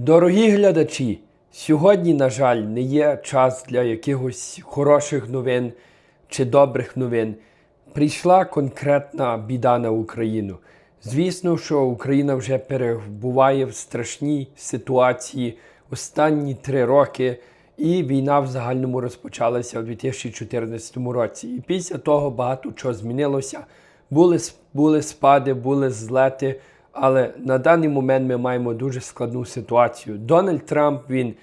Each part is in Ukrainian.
Дорогі глядачі, сьогодні, на жаль, не є час для якихось хороших новин чи добрих новин. Прийшла конкретна біда на Україну. Звісно, що Україна вже перебуває в страшній ситуації останні три роки, і війна в загальному розпочалася у 2014 році. І після того багато чого змінилося. Були, були спади, були злети, але на даний момент ми маємо дуже складну ситуацію. Дональд Трамп він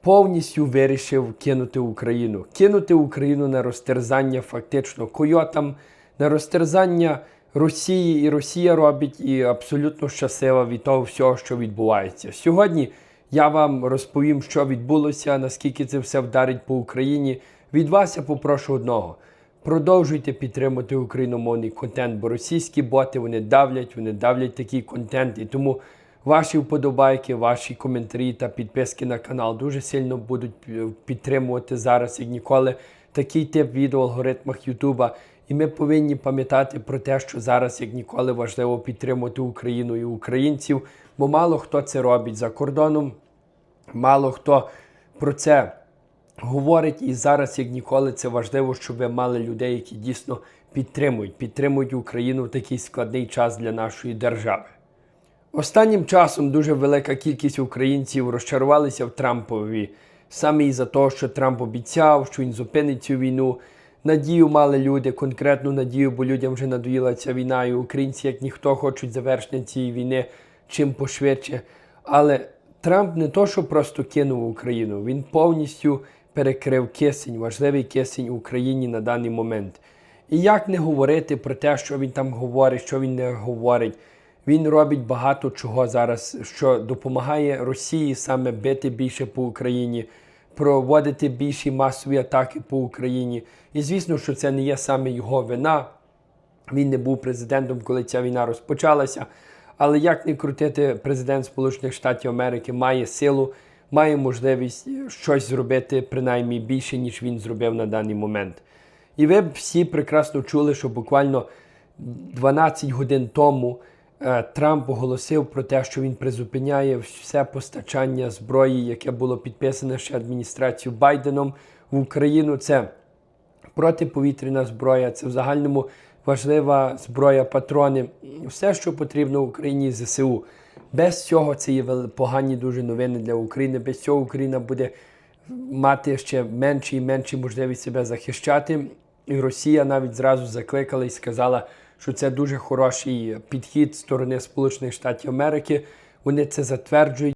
повністю вирішив кинути Україну, кинути Україну на розтерзання фактично койотам, на розтерзання Росії, і Росія робить і абсолютно щаслива від того всього, що відбувається. Сьогодні я вам розповім, що відбулося, наскільки це все вдарить по Україні. Від вас я попрошу одного. Продовжуйте підтримувати україномовний контент, бо російські боти вони давлять, вони давлять такий контент. І тому ваші вподобайки, ваші коментарі та підписки на канал дуже сильно будуть підтримувати зараз, як ніколи, такий тип відео в алгоритмах Ютуба. І ми повинні пам'ятати про те, що зараз, як ніколи, важливо підтримувати Україну і українців, бо мало хто це робить за кордоном, мало хто про це говорить, і зараз, як ніколи, це важливо, щоб ви мали людей, які дійсно підтримують, підтримують Україну в такий складний час для нашої держави. Останнім часом дуже велика кількість українців розчарувалися в Трампові саме із-за того, що Трамп обіцяв, що він зупинить цю війну. Надію мали люди, конкретну надію, бо людям вже надоїла ця війна, і українці, як ніхто, хочуть завершення цієї війни чим пошвидше. Але Трамп не то, що просто кинув Україну, він повністю перекрив кисень, важливий кисень Україні на даний момент. І як не говорити про те, що він там говорить, що він не говорить. Він робить багато чого зараз, що допомагає Росії саме бити більше по Україні, проводити більші масові атаки по Україні. І звісно, що це не є саме його вина. Він не був президентом, коли ця війна розпочалася. Але як не крутити, президент Сполучених Штатів Америки має силу, має можливість щось зробити принаймні більше, ніж він зробив на даний момент. І ви всі прекрасно чули, що буквально 12 годин тому е, Трамп оголосив про те, що він призупиняє все постачання зброї, яке було підписане ще адміністрацією Байденом в Україну. Це протиповітряна зброя, це в загальному важлива зброя, патрони, все, що потрібно Україні ЗСУ. Без цього це є погані дуже новини для України. Без цього Україна буде мати ще менше і менше можливість себе захищати. І Росія навіть зразу закликала і сказала, що це дуже хороший підхід сторони Сполучених Штатів Америки. Вони це затверджують.